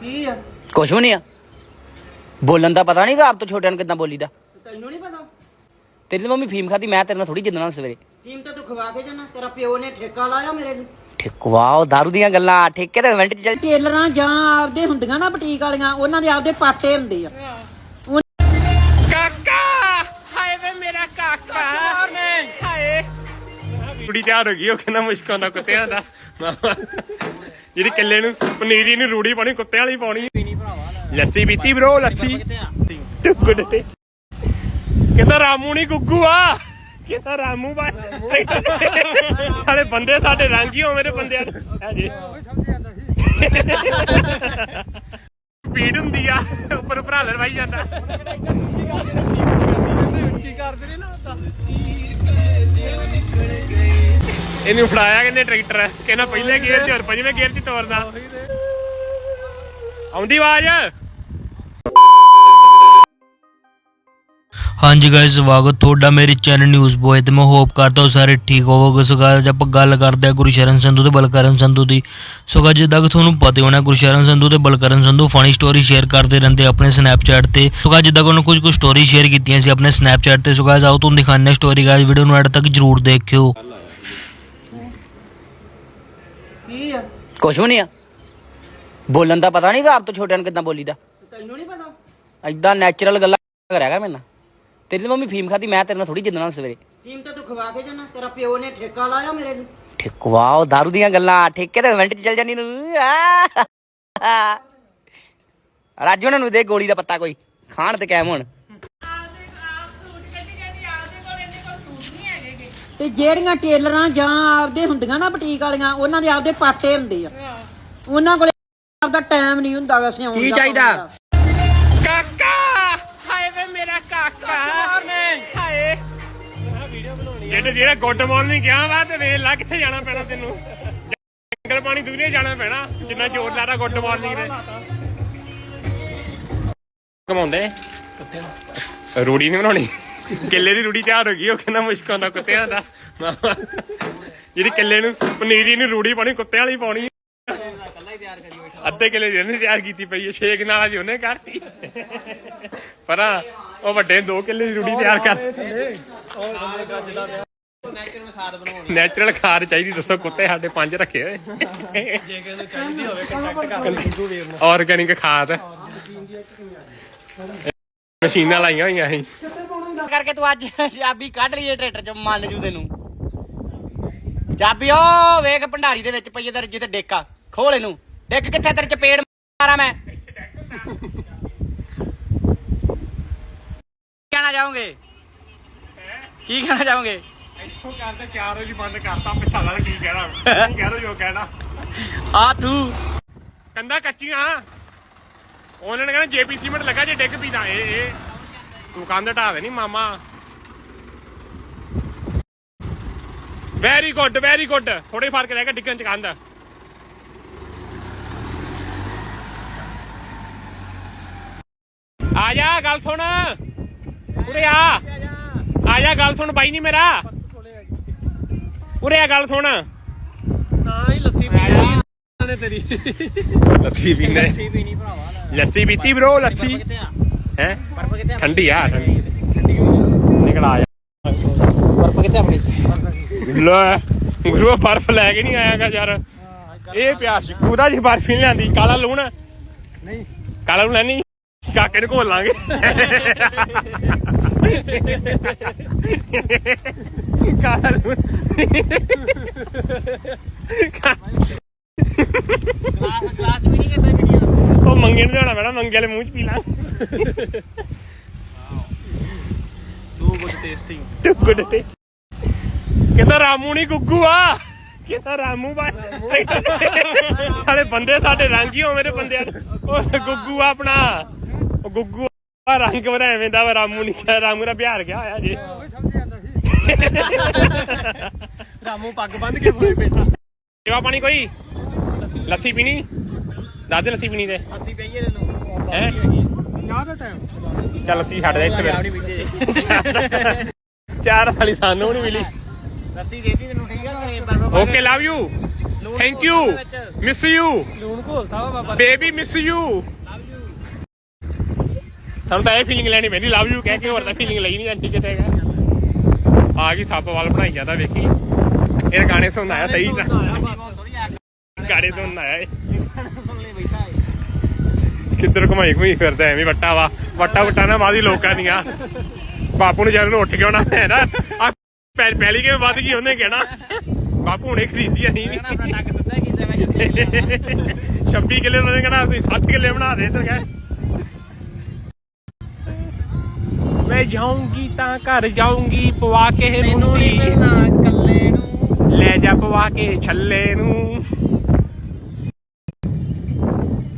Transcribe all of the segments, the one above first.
ਕੀ ਆ? ਕੁਛ ਵੀ ਨਹੀਂ ਆ। ਬੋਲਣ ਦਾ ਪਤਾ ਨਹੀਂਗਾ ਆਪ ਤੋਂ ਛੋਟਿਆਂ ਨੂੰ ਕਿੱਦਾਂ ਬੋਲੀਦਾ। ਤੈਨੂੰ ਨਹੀਂ ਪਤਾ? ਤੇਰੀ ਤਾਂ ਮੰਮੀ ਫੀਮ ਖਾਦੀ ਮੈਂ ਤੇਰੇ ਨਾਲ ਥੋੜੀ ਜਿੱਦਣਾ ਸਵੇਰੇ। ਟੀਮ ਤਾਂ ਤੂੰ ਖਵਾ ਕੇ ਜਾਣਾ ਤੇਰਾ ਪਿਓ ਨੇ ਠੇਕਾ ਲਾਇਆ ਮੇਰੇ ਨੂੰ ਠੇਕਵਾ ਉਹ ਦਾਰੂ ਦੀਆਂ ਗੱਲਾਂ ਠੇਕੇ ਤੇ ਮਿੰਟ ਚ ਚੱਲ। ਟੇਲਰਾਂ ਜਾਂ ਆਪਦੇ ਹੁੰਦੀਆਂ ਨਾ ਬੁਟੀਕ ਵਾਲੀਆਂ ਉਹਨਾਂ ਦੇ ਆਪਦੇ ਪਾਟੇ ਹੁੰਦੇ ਆ। ਕਾਕਾ ਹਾਏ ਵੇ ਮੇਰਾ ਕਾਕਾ ਕੁੜੀ ਤਿਆਰ ਹੋ ਗਈ, ਉਹ ਕਹਿੰਦਾ ਮੁਸ਼ਕਾਂ ਦਾ ਕੁੱਤਿਆਂ ਦਾ। ਜਿਹੜੀ ਕੱਲੇ ਨੂੰ ਪਨੀਰੀ ਨੂੰ ਰੂੜੀ ਪਾਣੀ ਕੁੱਤਿਆਂ ਵਾਲੀ ਪਾਉਣੀ। ਲੱਸੀ ਪੀਤੀ ਬ్రో ਲੱਸੀ। ਟੁੱਕੜ ਤੇ। ਕਹਿੰਦਾ ਰਾਮੂ ਨਹੀਂ ਗੁੱਗੂ ਆ। ਕਹਿੰਦਾ ਰਾਮੂ ਬਾ ਸਾਲੇ ਬੰਦੇ ਸਾਡੇ ਰੰਗ ਹੀ ਹੋ ਮੇਰੇ ਬੰਦਿਆਂ ਦੇ। ਹਾਂਜੀ ਪੀੜ ਹੁੰਦੀ ਆ, ਉੱਪਰ ਭਰਾਲਰ ਵਾਈ ਜਾਂਦਾ। ਇਹਨੂੰ ਫੜਾਇਆ ਕਹਿੰਦੇ ਟਰੈਕਟਰ। ਕਹਿੰਦਾ ਪਹਿਲੇ ਗੇਅਰ 'ਚ ਔਰ ਪੰਜਵੇਂ ਗੇਅਰ 'ਚ ਤੋਰਦਾ। ਆਉਂਦੀ ਆਵਾਜ਼? ਹਾਂਜੀ ਗਾਇਸ ਸਵਾਗਤ ਤੁਹਾਡਾ ਮੇਰੇ ਚੈਨਲ ਨਿਊਜ਼ ਬੋਏ ਤੇ। ਮੈਂ ਹੋਪ ਕਰਦਾ ਹਾਂ ਸਾਰੇ ਠੀਕ ਹੋਵੋਗੇ। ਸੋ ਅੱਜ ਆਪਾਂ ਗੱਲ ਕਰਦੇ ਹਾਂ ਗੁਰਸ਼ਰਨ ਸੰਧੂ ਤੇ ਬਲਕਰਨ ਸੰਧੂ ਦੀ। ਸੋ guys, ਜਿੱਦਾਂ ਕਿ ਤੁਹਾਨੂੰ ਪਤਾ ਹੀ ਹੋਣਾ ਗੁਰਸ਼ਰਨ ਸੰਧੂ ਤੇ Balkaran Sandhu funny story share ਕਰਦੇ ਰਹਿੰਦੇ ਆਪਣੇ ਸਨੈਪਚੈਟ ਤੇ। ਸੋ guys, ਜਿੱਦਾਂ ਕਿ ਉਹਨਾਂ ਕੁਝ ਕੁ ਸਟੋਰੀ ਸ਼ੇਅਰ ਕੀਤੀਆਂ ਸੀ ਆਪਣੇ ਸਨੈਪਚੈਟ ਤੇ। ਸੋ guys, ਆਓ ਤੁਹਾਨੂੰ ਦਿਖਾਉਂਦੇ ਹਾਂ ਸਟੋਰੀ ਗਾਇਸ ਵੀਡੀਓ ਨੂੰ ਐਡ ਤੱਕ ਜਰੂਰ ਦੇਖਿਓ ਕੀ ਆ ਕੁਛ ਵੀ ਨਹੀਂ ਆ। ਬੋਲਣ ਦਾ ਪਤਾ ਨਹੀਂਗਾ ਆਪ ਤੋਂ ਛੋਟਿਆਂ ਨੂੰ ਕਿੱਦਾਂ ਬੋਲੀਦਾ। ਤੈਨੂੰ ਨਹੀਂ ਪਤਾ? ਐਦਾਂ ਨੈਚੁਰਲ ਗੱਲਾਂ ਕਰਿਆਗਾ ਮੇਰੇ ਨਾਲ। ਤੇਰੀ ਤਾਂ ਮੰਮੀ ਫੀਮ ਖਾਦੀ ਮੈਂ ਤੇਰੇ ਨਾਲ ਥੋੜੀ ਜਿੱਦਣਾ ਸਵੇਰੇ। ਟੀਮ ਤਾਂ ਤੂੰ ਖਵਾ ਕੇ ਜਾਣਾ ਤੇਰਾ ਪਿਓ ਨੇ ਠੇਕਾ ਲਾਇਆ ਮੇਰੇ ਨੂੰ ਠੇਕਵਾ ਉਹ ਦਾਰੂ ਦੀਆਂ ਗੱਲਾਂ ਠੇਕੇ ਤੇ ਮਿੰਟ ਚ ਚੱਲ ਜਾਣੀ ਨੂੰ ਆ। ਰਾਜੂ ਉਹਨਾਂ ਨੂੰ ਦੇ ਗੋਲੀ ਦਾ ਪੱਤਾ ਕੋਈ ਖਾਣ ਤੇ ਕੈਮ ਹੋਣ। ਤੇ ਜਿਹੜੀਆਂ ਟੇਲਰਾਂ ਜਾਂ ਆਪਦੇ ਹੁੰਦੀਆਂ ਨਾ ਬੁਟੀਕ ਵਾਲੀਆਂ ਉਹਨਾਂ ਦੇ ਆਪਦੇ ਪਾਟੇ ਹੁੰਦੇ ਆ। ਉਹਨਾਂ ਕੋਲੇ ਆਪਦਾ ਟਾਈਮ ਨਹੀਂ ਹੁੰਦਾ ਗਾ ਸਿਆਉਣ ਕੀ ਦਾ, ਚਾਹੀਦਾ? ਪਾਉਣ ਦਾ। ਕਾਕਾ! ਹਾਏ ਵੇ ਮੇਰਾ ਕਾਕਾ! ਹਾਏ। ਜਿਹੜੇ ਜਿਹੜਾ ਗੁੱਡ ਮਾਰਨਿੰਗ ਗਿਆ ਵਾ ਤੇ ਵੇਖ ਲਾ ਕਿੱਥੇ ਜਾਣਾ ਪੈਣਾ ਤੈਨੂੰ। ਜੰਗਲ ਪਾਣੀ ਦੂਰੇ ਜਾਣਾ ਪੈਣਾ ਜਿੰਨਾ ਜ਼ੋਰ ਲਾਦਾ ਗੁੱਡ ਮਾਰਨਿੰਗ ਦੇ ਕਮਾਉਂਦੇ? ਰੂੜੀ ਨਹੀਂ ਬਣਾਉਣੀ? ਕਿੱਲੇ ਦੀ ਰੂੜੀ ਤਿਆਰ ਹੋ ਗਈ, ਉਹ ਕਹਿੰਦਾ ਮੁਸ਼ਕਾਂ ਦਾ ਕੁੱਤਿਆਂ ਦਾ। ਜਿਹੜੀ ਕਿੱਲੇ ਨੂੰ, ਪਨੀਰੀ ਨੂੰ ਰੂੜੀ ਪਾਣੀ ਕੁੱਤਿਆਂ ਵਾਲੀ ਪਾਉਣੀ। ਅੱਧੇ ਕਿਲੇ ਦੀ ਉਹਨੇ ਤਿਆਰ ਕੀਤੀ ਪਈ ਹੈ, ਛੇਕ ਨਾਲ ਜੀ ਉਹਨੇ ਕਰਤੀ। ਪਰ ਉਹ ਵੱਡੇ 2 ਕਿੱਲੇ ਦੀ ਰੂੜੀ ਤਿਆਰ ਕਰ ਨੈਚੁਰਲ ਖਾਦ ਚਾਹੀਦੀ, ਦੱਸੋ ਕੁੱਤੇ ਸਾਡੇ ਪੰਜ ਰੱਖੇ ਹੋਏ। ਜੇ ਕਿਸੇ ਚਾਹੀਦੀ ਹੋਵੇ ਕੰਟੈਕਟ ਕਰ ਆਰਗੈਨਿਕ ਖਾਦ। ਮਸ਼ੀਨਾਂ ਲਾਈਆਂ ਹੋਈਆਂ ਸੀ। ਕਰਕੇ ਤੂੰ ਅੱਜ ਚਾਬੀ ਕੱਢ ਲਈਏ ਟਰੈਕਟਰ ਚ ਮੰਨ ਜੂ ਤੈਨੂੰ। ਚਾਬੀ ਉਹ ਵੇਖ ਭੰਡਾਰੀ ਦੇ ਵਿੱਚ ਪਈ ਇਹਦੇ ਜਿੱਤੇ ਡੇਕਾ। ਖੋਲ ਇਹਨੂੰ। ਡੇਕ ਕਿੱਥੇ ਤੇਰੇ ਚਪੇੜ ਮਾਰਾਂ ਮੈਂ? ਕਹਿਣਾ ਚਾਹੋਗੇ? ਕੀ ਕਹਿਣਾ ਚਾਹੋਗੇ? ਇੱਥੋਂ ਕਰਦੇ 4 ਵਜੇ ਬੰਦ ਕਰਤਾ ਪਛਾਲਾ ਕੀ ਕਹਿਣਾ? ਕੀ ਕਹਿ ਦੋ ਜੋ ਕਹਿਣਾ? ਆ ਤੂੰ। ਕੰਦਾ ਕੱਚੀਆਂ। ਉਹਨਾਂ ਨੇ ਕਹਿਣਾ ਜੇਪੀ ਸੀਮੈਂਟ ਲੱਗਾ ਜੇ ਡਿੱਗ ਪੀਦਾ ਇਹ ਇਹ। ਤੂੰ ਕੰਧ ਢਾ ਦੇ ਨਹੀਂ ਮਾਮਾ। ਵੈਰੀ ਗੁੱਡ ਵੈਰੀ ਗੁੱਡ ਥੋੜੇ ਫ਼ਰਕ ਰਹਿ ਗਿਆ ਡਿੱਗਣ ਚ ਕੰਧ। ਆ ਜਾ ਗੱਲ ਸੁਣ। ਉਰੇ ਆ। ਆ ਜਾ ਗੱਲ ਸੁਣ ਬਾਈ ਨਹੀਂ ਮੇਰਾ। ਉਰੇ ਆ ਗੱਲ ਸੁਣ। ਨਾ ਹੀ ਲੱਸੀ ਪੀ ਨੇ ਤੇਰੀ। ਲੱਸੀ ਪੀਂਦੇ ਲੱਸੀ ਪੀਣੀ ਭਰਾਵਾ ਲੱਸੀ ਪੀਤੀ ਬ్రో ਲੱਸੀ। ਹੈ? ਠੰਡੀ ਆ ਠੰਡੀ। ਨਿਕਲ ਆ ਬਰਫ ਕਿੱਥੇ ਆਪਣੀ ਲੈ ਗੁਰੂ ਬਰਫ ਲੈ ਕੇ ਨਹੀਂ ਆਇਆਗਾ ਯਾਰ। ਇਹ ਪਿਆ ਸ਼ਿਕੂ ਦਾ ਜੀ ਬਰਫ ਹੀ ਨਹੀਂ ਲਿਆਂਦੀ। ਕਾਲਾ ਲੂਣ ਨਹੀਂ। ਕਾਲਾ ਲੂਣ ਲੈਣੀ ਕਾਕੇ ਨੂੰ ਘੋਲ ਲਾਂਗੇ। ਕਾਲਾ ਲੂਣ। ਗਲਾਸ ਗਲਾਸ ਵੀ ਨਹੀਂ ਕਿਤੇ ਵੀਡੀਓ ਉਹ ਮੰਗੇ ਨੂੰ ਦੇਣਾ ਪੈਣਾ ਮੰਗੇ ਵਾਲੇ ਮੂੰਹ ਚ ਪੀ ਲਾਂ। ਟੂ ਗੁੱਡ ਟੇਸਟਿੰਗ ਗੁੱਡ ਤੇ ਕਹਿੰਦਾ ਰਾਮੂ ਨਹੀਂ ਗੁੱਗੂ ਆ? ਕਹਿੰਦਾ ਰਾਮੂ ਬਾ ਸਾਲੇ ਬੰਦੇ ਸਾਡੇ ਰੰਗ ਹੀ ਹੋ ਮੇਰੇ ਬੰਦਿਆਂ ਦੇ ਉਹ ਗੁੱਗੂ ਆ ਆਪਣਾ। ਉਹ ਗੁੱਗੂ ਆ। ਰੰਗ ਵਰਾ ਐਵੇਂ ਦਾ ਵਾ, ਰਾਮੂ ਨਹੀਂ ਕਿਹਾ। ਰਾਮੂ ਦਾ ਬਿਹਾਰ ਗਿਆ ਹੋਇਆ ਜੀ। ਰਾਮੂ ਪੱਗ ਬੰਨ ਕੇ ਹੋਏ ਬੈਠਾ। ਸੇਵਾ ਪਾਣੀ ਕੋਈ? ਲੱਸੀ ਪੀਣੀ? ਦਾਦੇ ਲੱਸੀ ਪੀਣੀ ਤੇ। ਅਸੀਂ ਪਈਏ ਤੈਨੂੰ। ਹੈ? ਚਾਹ ਦਾ ਟਾਈਮ ਚੱਲ ਲੱਸੀ ਛੱਡ ਦੇ ਇੱਥੇ ਚਾਰ ਵਾਲੀ ਸਾਨੂੰ ਨਹੀਂ ਮਿਲੀ। ਲੱਸੀ ਦੇਤੀ ਤੈਨੂੰ ਠੀਕ ਆ ਘਰੇ ਬਰਫ okay love you thank you miss you ਲੂਣ ਘੋਲਤਾ ਵਾ ਬਾਬਾ। ਬੇਬੀ ਮਿਸ ਯੂ ਸਾਨੂੰ ਤਾਂ ਇਹ ਫੀਲਿੰਗ ਲੈਣੀ ਪੈਂਦੀ ਲਵ ਯੂ ਕਹਿ ਕੇ ਹੋਰ ਤਾਂ ਫੀਲਿੰਗ ਲਈ ਨਹੀਂ ਜਾਂਦੀ ਕਿਤੇ ਹੈਗਾ। ਆ ਗਈ ਸੱਪ ਵਾਲ ਬਣਾਈ ਜਾਂਦਾ ਵੇਖੀ। ਇਹ ਗਾਣੇ ਸੁਣ ਆਇਆ ਸਹੀ ਨਾ ਗਾਣੇ ਸੁਣ ਆਇਆ ਇਹ। ਕਿੱਧਰ ਘੁਮਾਈ ਘੁਮਾਈ ਫਿਰਦਾ ਐਵੇਂ ਵੱਟਾ ਵਾ ਵੱਟਾ ਵੱਟਾ ਨਾ ਮਾਦੀ ਲੋਕਾਂ ਦੀਆਂ। ਬਾਪੂ ਨੂੰ ਜਦ ਨੂੰ ਉੱਠ ਕੇ ਆਉਣਾ ਹੈ ਨਾ। ਆ ਪਹਿਲੀ ਕਿਵੇਂ ਵੱਧ ਗਈ ਉਹਨੇ ਕਹਿਣਾ। ਬਾਪੂ ਹੁਣੇ ਖਰੀਦੀ ਨਹੀਂ ਵੀ। 26 ਕਿੱਲੇ ਉਹਨਾਂ ਨੇ ਕਹਿਣਾ ਅਸੀਂ 60 ਕਿੱਲੇ ਬਣਾ ਦੇ ਇੱਧਰ ਕਹੇ। ਮੈਂ ਜਾਊਂਗੀ ਤਾਂ ਘਰ ਜਾਊਂਗੀ ਪਵਾ ਕੇ ਮੈਨੂੰ ਨਹੀਂ ਮੁੰਦੀ। ਮਿਲਣਾ ਕੱਲੇ ਨੂੰ। ਲੈ ਜਾ ਪਵਾ ਕੇ ਛੱਲੇ ਨੂੰ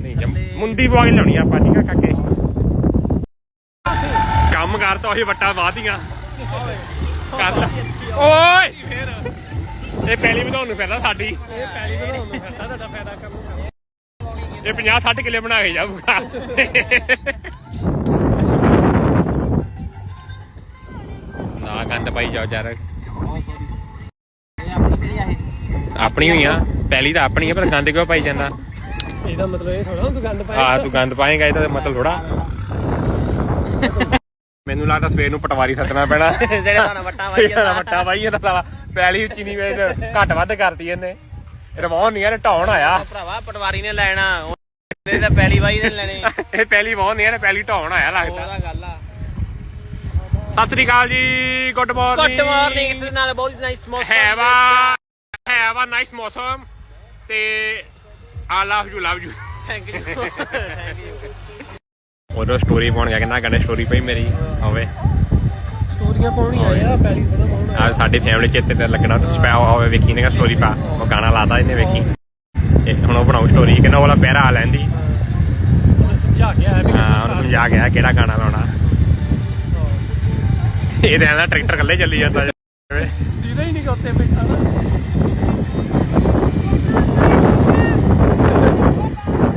ਨਹੀਂ ਜਮ ਮੁੰਦੀ ਪਵਾ ਕੇ ਲਿਆਉਣੀ ਆਪਾਂ ਠੀਕ ਆ ਕਾਕੇ? ਕੰਮ ਕਰ ਤਾਂ ਉਹੀ ਵੱਟਾ ਵਾਦੀਆਂ ਕਰ ਲੈ। ਓਏ! ਇਹ ਪਹਿਲੀ ਵਧਾਉਣ ਨੂੰ ਪੈਂਦਾ ਸਾਡੀ। ਇਹ ਪੈਲੀ ਬਣਾਉਣ ਨੂੰ ਫਿਰਦਾ ਤੁਹਾਡਾ ਫਾਇਦਾ ਕਰੂਗਾ ਇਹ 50 60 ਕਿੱਲੇ ਬਣਾ ਕੇ ਜਾਊਗਾ। ਨਾ ਗੰਦ ਪਾਈ ਜਾਓ ਯਾਰ। ਆਪਣੀ ਹੋਈ ਆ ਪਹਿਲੀ ਤਾਂ ਆਪਣੀ ਆ ਪਰ ਗੰਦ ਕਿਉਂ ਪਾਈ ਜਾਂਦਾ? ਇਹਦਾ ਮਤਲਬ ਇਹ ਥੋੜਾ ਤੂੰ ਗੰਦ ਆ ਤੂੰ ਗੰਦ ਪਾਏਗਾ ਇਹਦਾ ਮਤਲਬ ਥੋੜਾ ਮੈਨੂੰ ਲੱਗਦਾ ਸਵੇਰ ਨੂੰ ਪਟਵਾਰੀ ਸੱਦਣਾ ਪੈਣਾ। ਜਿਹੜੇ ਤੁਹਾਨੂੰ ਵੱਟਾਂ ਵਾਈ ਜਿਹੜਾ ਵੱਟਾ ਵਾਈ ਇਹਦਾ ਸਾਲਾ ਪਹਿਲੀ ਉੱਚੀ ਨਹੀਂ ਵੇਚ ਘੱਟ ਵੱਧ ਕਰਤੀ ਇਹਨੇ। ਰਵਾਉਣ ਨਹੀਂ ਇਹਨੇ ਢਾਉਣ ਆਇਆ। ਭਰਾਵਾ ਪਟਵਾਰੀ ਨੇ ਲੈਣਾ ਉਹਦੇ ਤਾਂ ਪੈਲੀ ਵਾਈ ਨੇ ਲੈਣੇ। ਇਹ ਪਹਿਲੀ ਵਾਹ ਨਹੀਂ ਇਹਨੇ ਪਹਿਲੀ ਢਾਉਣ ਆਇਆ ਲੱਗਦਾ। ਉਹਦਾ ਗੱਲ ਆ। ਸਤਿ ਸ੍ਰੀ ਅਕਾਲ ਜੀ ਗੁੱਡ ਮਾਰਨਿੰਗ ਗੁੱਡ ਮਾਰਨਿੰਗ ਇਸ ਨਾਲ ਬਹੁਤ ਨਾਈਸ ਮੌਸਮ ਹੈਵ ਆ ਹੈਵ ਆ ਨਾਈਸ ਮੌਸਮ। ਤੇ ਆ love you love you thank you thank you ਉਦੋਂ ਸਟੋਰੀ ਪਾਉਣ ਗਿਆ ਕਹਿੰਦਾ ਗਣੇ ਸਟੋਰੀ ਪਈ ਮੇਰੀ ਹੋਵੇ ਸਟੋਰੀਆਂ ਪਾਉਣੀਆਂ ਆ ਪੈਲੀ ਥੋੜਾ ਪਾਉਣਾ ਆ ਸਾਡੀ ਫੈਮਿਲੀ ਚੇਤੇ ਤੇ ਲੱਗਣਾ ਤੇ ਸਪੈ ਹੋਵੇ ਵੇਖੀ ਨੇ ਸਟੋਰੀ ਪਾ। ਉਹ ਗਾਣਾ ਲਾਦਾ ਇਹਨੇ ਵੇਖੀ। ਇਹ ਹੁਣ ਉਹ ਬਣਾਉ ਸਟੋਰੀ ਕਹਿੰਦਾ ਉਹਲਾ ਪਹਿਰਾ ਆ ਲੈਂਦੀ। ਸਮਝਾ ਵੀ ਹਾਂ ਗਿਆ ਕਿਹੜਾ ਗਾਣਾ ਲਾਉਣਾ। ਇਹ ਤਾਂ ਟਰੈਕਟਰ ਕੱਲੇ ਚੱਲੀ ਜਾਂਦਾ। ਜਿਹਦਾ ਹੀ ਨਹੀਂ ਕਰਤੇ ਬੈਠਾ ਨਾ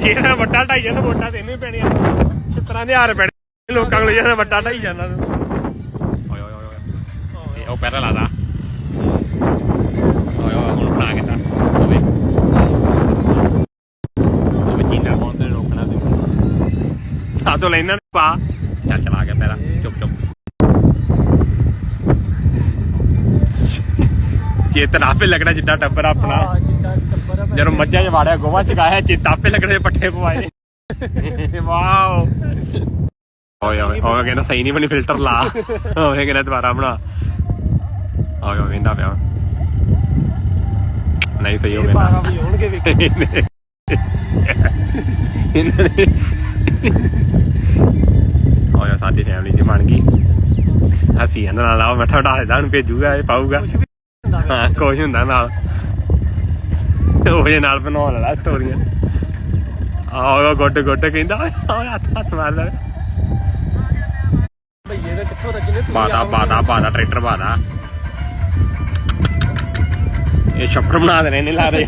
ਜਿਹੜਾ ਵੱਟਾ ਢਾਈ ਜਾਂਦਾ ਵੋਟਾਂ ਤੈਨੂੰ ਹੀ ਪੈਣੀਆਂ। ਛਿੱਤਰਾਂ ਦੇ ਹਾਰ ਪੈਣੇ? ਲੋਕਾਂ ਕੋਲ ਜਿਹੜਾ ਵੱਟਾ ਢਾਈ ਜਾਂਦਾ ਤੂੰ ਓਏ ਓਏ ਓਏ ਓਏ। ਉਹ ਲਾਦਾ ਓਏ ਓਏ ਹੁਣ ਬਣਾ ਕੇ ਤਾਂ ਓਏ ਉਹ ਰੋਕਣਾ ਤੇ। ਲੈਣਾ ਪਾ। ਚੱਲ ਚਲਾ ਗਿਆ ਪਹਿਰਾ ਚੁੱਪ ਚੁੱਪ। ਚੇਤਨ ਆਪੇ ਲੱਗਣਾ ਜਿੱਦਾਂ ਟੱਬਰ ਆਪਣਾ। ਹਾਂ ਜਿੱਦਾਂ ਮੱਝਾਂ 'ਚ ਵਾੜਿਆ ਗੋਵਾ ਚਗਾਇਆ ਚਿੱਤਾ ਆਪੇ ਲੱਗਣੇ ਪੱਠੇ ਪਵਾਏ। ਵਾਓ। ਓਏ ਓਏ ਓਏ ਕਹਿੰਦਾ ਸਹੀ ਨਹੀਂ ਬਣੀ ਫਿਲਟਰ ਲਾ। ਓਏ ਕਹਿੰਦਾ ਦੁਬਾਰਾ ਬਣਾ। ਓਏ ਓਏ ਕਹਿੰਦਾ ਪਿਆ। ਨਹੀਂ ਸਹੀ ਹੋ ਗਿਆ। 12 ਵਜੇ ਹੋਣਗੇ ਵੇਖ ਇਹਨਾਂ ਨੇ ਓਏ ਸਾਡੀ ਫੈਮਿਲੀ ਦੀ ਬਣ ਗਈ। ਅਸੀਂ ਇਹਨਾਂ ਨਾਲ ਆਓ ਮੱਠਾ ਉਡਾ ਦੇਦਾ ਉਹਨੂੰ ਭੇਜੂਗਾ ਇਹ ਪਾਊਗਾ। ਹਾਂ ਕੁਝ ਹੁੰਦਾ ਨਾਲ। ਉਹਦੇ ਨਾਲ ਬਣਾ ਲੈਣਾ ਸਟੋਰੀਆਂ ਆਹ ਗੁੱਡ ਗੁੱਡ ਕਹਿੰਦਾ ਓਏ ਹੱਥ ਹੱਥ ਮਾਰ ਲੈ। ਭਈਏ ਦਾ ਕਿੱਥੋਂ ਦਾ ਬਾਦਾ। ਬਾਦਾ ਬਾਦਾ ਟਰੈਕਟਰ ਬਾਦਾ ਇਹ ਛੱਪੜ ਬਣਾ ਦੇਣੇ ਨੇ ਲਾ ਰਹੇ।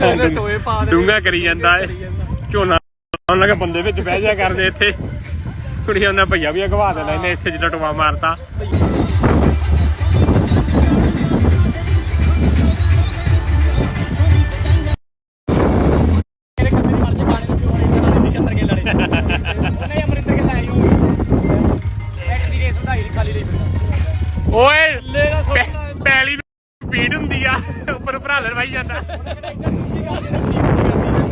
ਡੂੰਗਾ ਕਰੀ ਜਾਂਦਾ ਏ। ਝੋਨਾ ਆਉਣ ਲੱਗਾ ਬੰਦੇ ਵਿੱਚ ਬਹਿ ਜਾ ਕਰਦੇ ਇੱਥੇ। ਕੁੜੀਆਂ ਦਾ ਭਈਆ ਵੀ ਅਗਵਾ ਦੇਣਾ ਇਹਨੇ ਇੱਥੇ ਜਿੱਦਾਂ ਟੋਆ ਮਾਰਤਾ। ਭਰਾਲਰ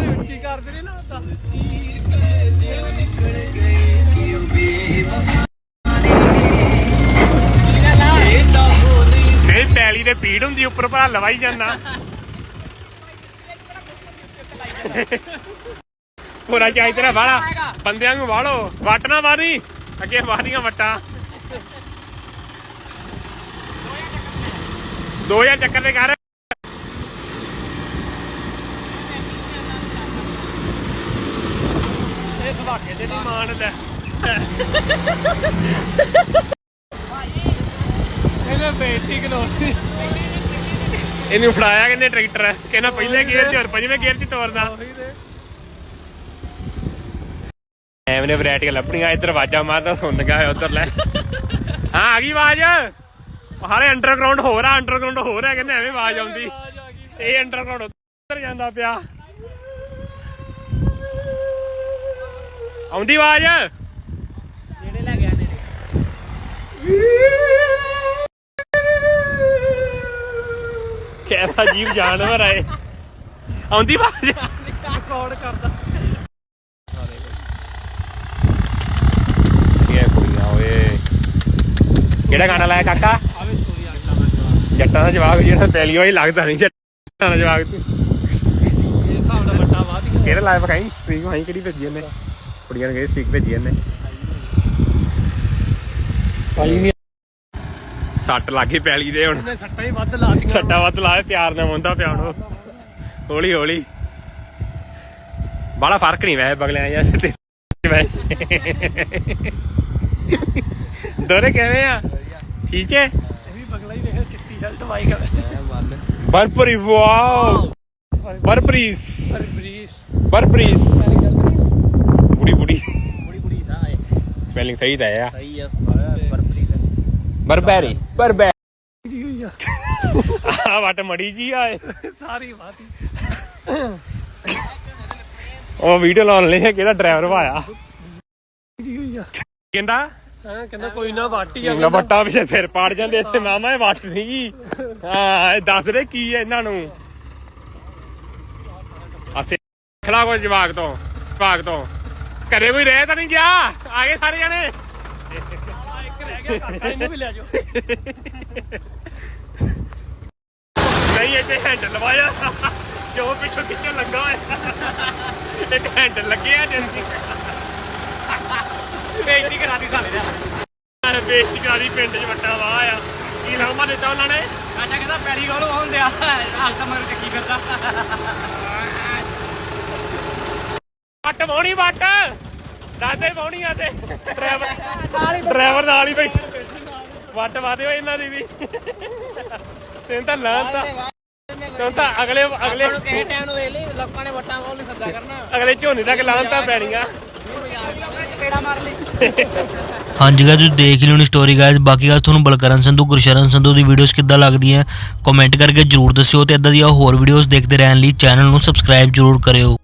ਉੱਚੀ ਕਰਦੇ ਨੇ ਨਾ ਤਾਂ ਨਹੀਂ ਪੈਲੀ ਦੇ ਪੀੜ ਹੁੰਦੀ, ਉੱਪਰ ਭਰਾ ਲਵਾਈ ਜਾਂਦਾ। ਪੂਰਾ ਚਾਹੀ ਤੇਰਾ ਵਾਲਾ ਬੰਦਿਆਂ ਨੂੰ ਵਾਲੋ ਵੱਟ ਨਾ ਮਾਰੀ ਅੱਗੇ ਮਾਰੀਆਂ ਵੱਟਾਂ। ਦੋ ਹਜ਼ਾਰ ਚੱਕਰ ਦੇ ਕਰ ਇਹ ਦੇ ਨਹੀਂ ਮਾਨ ਲੈ। ਇਹਨੇ ਬੇਇੱਜ਼ਤੀ ਕਰਾਉਣੀ। ਇਹਨੂੰ ਫੜਾਇਆ ਕਹਿੰਦੇ ਟਰੈਕਟਰ। ਕਹਿੰਦਾ ਪਹਿਲੇ ਗੇਅਰ 'ਚ ਔਰ ਪੰਜਵੇਂ ਗੇਅਰ 'ਚ ਤੋਰਦਾ। ਐਵੇਂ ਨੇ ਵੈਰਾਈਟੀਆਂ ਲੱਭਣੀਆਂ, ਇੱਧਰ ਆਵਾਜ਼ਾਂ ਮਾਰਦਾ, ਸੁਣ ਗਿਆ ਉਧਰ ਲੈ। ਹਾਂ, ਆ ਗਈ ਆਵਾਜ਼। ਉਹ ਹਾਲੇ ਅੰਡਰਗਰਾਉਂਡ ਹੋਰ ਆ ਅੰਡਰਗਰਾਉਂਡ ਹੋਰ ਆ, ਕਹਿੰਦੇ ਐਵੇਂ ਆਵਾਜ਼ ਆਉਂਦੀ। ਇਹ ਅੰਡਰਗਰਾਉਂਡ ਉੱਤਰ ਜਾਂਦਾ ਪਿਆ। ਆਉਂਦੀ ਆਵਾਜ਼। ਜਿਹੜੇ ਲੈ ਗਿਆ ਨੇੜੇ। ਕਿਹਦਾ ਜੀਵ ਜਾਨਵਰ ਆਏ ਆਉਂਦੀ ਆਵਾਜ਼। ਕੌਣ ਕਰਦਾ। ਇਹ ਕੁੜੀਆਂ ਓਏ। ਕਿਹੜਾ ਗਾਣਾ ਲਾਇਆ ਕਾਕਾ? ਜੱਟਾਂ ਦਾ ਜਵਾਬ ਜਿਹੜਾ ਪਹਿਲੀ ਵਾਰੀ ਲੱਗਦਾ ਨਹੀਂ ਜੱਟਾਂ ਦਾ ਜਵਾਬ ਇਹ ਹਿਸਾਬ ਦਾ ਵੱਡਾ ਵਾਦ ਕਿਹੜਾ ਲਾਇਆ ਵਿਖਾਈ ਸਟ੍ਰੀਕ ਵਾਹੀ ਕਿਹੜੀ ਭੇਜੀ ਇਹਨੇ ਕੁੜੀਆਂ ਨੇ ਕਿਹੜੀ ਸਟ੍ਰੀਕ ਭੇਜੀ ਇਹਨੇ। ਪਾਲੀ ਨਹੀਂ ਸੱਟ ਲੱਗੀ ਪੈਲੀ ਦੇ ਹੁਣ। ਸੱਟਾਂ ਹੀ ਵੱਧ ਲਾਤੀਆਂ ਸੱਟਾ ਵੱਧ ਲਾਏ ਪਿਆਰ ਨਾਲ ਮੁੰਦਾ ਪਿਆਣੋ ਹੌਲੀ ਹੌਲੀ। ਬਾਲਾ ਫ਼ਰਕ ਨਹੀਂ ਵੈਸੇ ਬਗਲਿਆਂ ਜਾਂ ਤੇ ਵੈਸੇ। ਦੋਰੇ ਕਿਵੇਂ ਆ? ਠੀਕ ਹੈ? ਇਹ ਵੀ ਬਗਲਾ ਹੀ ਦੇਖ ਚਿੱਟੀ ਸ਼ਰਟ ਵਾਈ ਕਰ ਬਰਪਰੀ ਵਾਓ। ਬਰਪਰੀਸ ਬਰੀਸ ਬਰਪਰੀਸ ਬੁੜੀ ਬੁੜੀ। ਬੁੜੀ ਬੁੜੀ ਦਾ ਹੈ। ਸਪੈਲਿੰਗ ਸਹੀ ਤਾਂ ਆ। ਸਹੀ ਆ ਬਰਫੀ ਬਰਬੈਰੀ ਬਰਬੈ ਦੀ ਹੋਈ ਆ ਆ ਵਟ ਮੜੀ ਜੀ ਆਏ ਸਾਰੀ ਬਾਤ ਉਹ ਵੀਡੀਓ ਲਾਉਣ ਲਈ ਕਿਹੜਾ ਡਰਾਈਵਰ ਵਾਇਆ ਕਹਿੰਦਾ? ਹਾਂ ਕਹਿੰਦਾ ਕੋਈ ਨਾ ਵਾਟੀ ਆ ਨਾ ਵੱਟਾ ਪਿਛੇ ਫਿਰ ਪਾੜ ਜਾਂਦੇ ਇੱਥੇ ਮਾਮਾ ਇਹ ਵੱਟ ਨਹੀਂ ਹਾਂ ਇਹ ਦੱਸ ਦੇ ਕੀ ਹੈ ਇਹਨਾਂ ਨੂੰ। ਅਸੇ ਖਲਾ ਕੋ ਜਵਾਗ ਤੋਂ ਜਵਾਗ ਤੋਂ। ਘਰੇ ਕੋਈ ਰਹਿ ਤਾਂ ਨਹੀਂ ਗਿਆ। ਆ ਗਏ ਸਾਰੇ ਜਣੇ। ਇੱਕ ਰਹਿ ਗਿਆ ਕਾਕਾ ਇਹਨੂੰ ਵੀ ਲੈ ਜਾਓ ਨਹੀਂ ਇੱਥੇ ਹੈਂਡਲ ਲਵਾਇਆ। ਕਿਉਂ ਪਿੱਛੋਂ ਖਿੱਚਣ ਲੱਗਾ ਹੋਇਆ। ਇੱਕ ਹੈਂਡਲ ਲੱਗਿਆ ਜਿੰਦੀ ਬੇਇੱਜ਼ਤੀ ਕਰਾਤੀ ਸਾਲੇ ਦਾ ਬੇਇੱਜ਼ਤੀ ਕਰਾਦੀ ਪਿੰਡ 'ਚ ਵੱਡਾ ਵਾਹ ਆ ਕੀ ਲਾਉਮਾ ਦਿੱਤਾ ਉਹਨਾਂ ਨੇ? ਚਾਚਾ ਕਹਿੰਦਾ ਪੈਲੀ ਕੋਲ ਹੋਣ ਦਿਆ ਹਾਲ ਮਗਰ ਚੱਕੀ ਫਿਰਦਾ। ਵੱਟ ਵਾਉਣੀ ਵੱਟ ਦਾਦੇ ਵਾਉਣੀ ਆ ਤੇ। ਡਰਾਈਵਰ ਡਰਾਈਵਰ ਨਾਲ ਹੀ ਬੈਠਾ। ਵੱਟ ਵਾਦੇ ਹੋਏ ਇਹਨਾਂ ਦੀ ਵੀ। ਤੈਨੂੰ ਤਾਂ ਲਾਂਤਾ ਤੈਨੂੰ ਤਾਂ ਅਗਲੇ ਅਗਲੇ ਕਿਸੇ ਟਾਈਮ ਨੂੰ ਵੇਲੇ ਲੋਕਾਂ ਨੇ ਵਟਾਂ ਕੋਲ ਨਹੀਂ ਸੱਦਾ ਕਰਨਾ। ਅਗਲੇ ਝੋਨੇ ਤੱਕ ਲਾਂਤਾ ਪੈਣੀਆਂ ਪੇੜਾ ਮਾਰ ਲਈ ਹਾਂਜੀ ਗਾਇਸ ਤੁਸੀਂ ਦੇਖ ਲਿਓ ਨੀ ਸਟੋਰੀ ਗਾਇਸ ਬਾਕੀ ਗੱਲ ਤੁਹਾਨੂੰ ਬਲਕਰਨ ਸੰਧੂ ਗੁਰਸ਼ਰਨ ਸੰਧੂ ਦੀ ਵੀਡੀਓਜ਼ ਕਿੱਦਾਂ ਲੱਗਦੀਆਂ ਕਮੈਂਟ ਕਰਕੇ ਜਰੂਰ ਦੱਸਿਓ ਤੇ ਇਦਾਂ ਦੀਆਂ ਹੋਰ ਵੀਡੀਓਜ਼ ਦੇਖਦੇ ਰਹਿਣ ਲਈ ਚੈਨਲ ਨੂੰ ਸਬਸਕ੍ਰਾਈਬ ਜਰੂਰ ਕਰਿਓ।